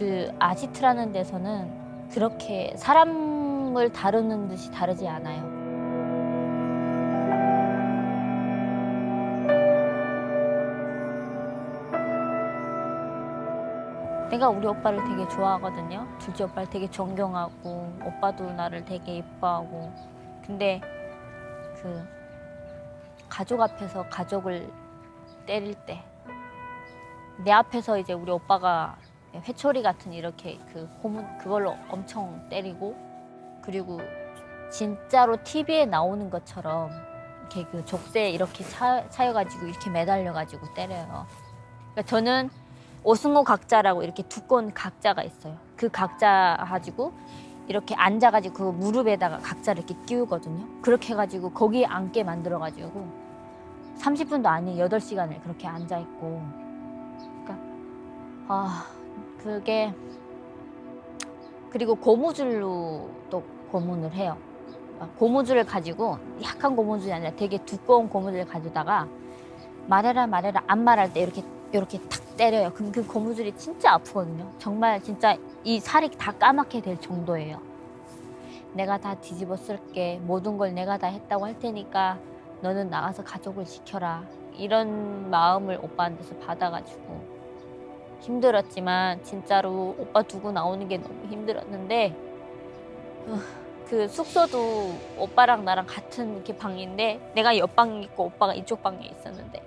그 아지트라는 데서는 그렇게 사람을 다루는 듯이 다르지 않아요. 내가 우리 오빠를 되게 좋아하거든요. 둘째 오빠를 되게 존경하고 오빠도 나를 되게 예뻐하고 근데 그 가족 앞에서 가족을 때릴 때 내 앞에서 이제 우리 오빠가 회초리 같은 이렇게 그 고문 그걸로 엄청 때리고 그리고 진짜로 TV에 나오는 것처럼 이렇게 그 족쇄에 이렇게 차, 차여가지고 이렇게 매달려가지고 때려요. 그러니까 저는 오승호 각자라고 이렇게 두꺼운 각자가 있어요. 그 각자 가지고 이렇게 앉아가지고 그 무릎에다가 각자를 이렇게 끼우거든요. 그렇게 해가지고 거기에 앉게 만들어가지고 30분도 아닌 8시간을 그렇게 앉아있고 그러니까 아 그게 그리고 고무줄로 또 고문을 해요. 아, 고무줄을 가지고 약한 고무줄이 아니라 되게 두꺼운 고무줄을 가져다가 말해라 말해라 안 말할 때 이렇게 이렇게 탁 때려요. 그럼 그 고무줄이 진짜 아프거든요. 정말 진짜 이 살이 다 까맣게 될 정도예요. 내가 다 뒤집어 쓸게. 모든 걸 내가 다 했다고 할 테니까 너는 나가서 가족을 지켜라. 이런 마음을 오빠한테서 받아가지고 힘들었지만 진짜로 오빠 두고 나오는 게 너무 힘들었는데 어, 그 숙소도 오빠랑 나랑 같은 이렇게 방인데 내가 옆방에 있고 오빠가 이쪽 방에 있었는데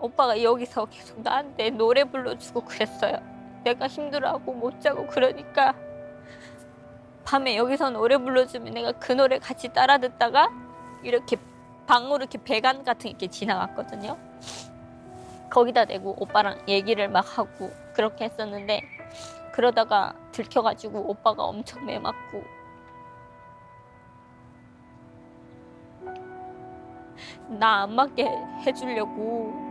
오빠가 여기서 계속 나한테 노래 불러주고 그랬어요. 내가 힘들어하고 못 자고 그러니까 밤에 여기서 노래 불러주면 내가 그 노래 같이 따라 듣다가 이렇게 방으로 이렇게 배관 같은 게 지나갔거든요. 거기다 대고 오빠랑 얘기를 막 하고 그렇게 했었는데 그러다가 들켜가지고 오빠가 엄청 매 맞고. 나 안 맞게 해주려고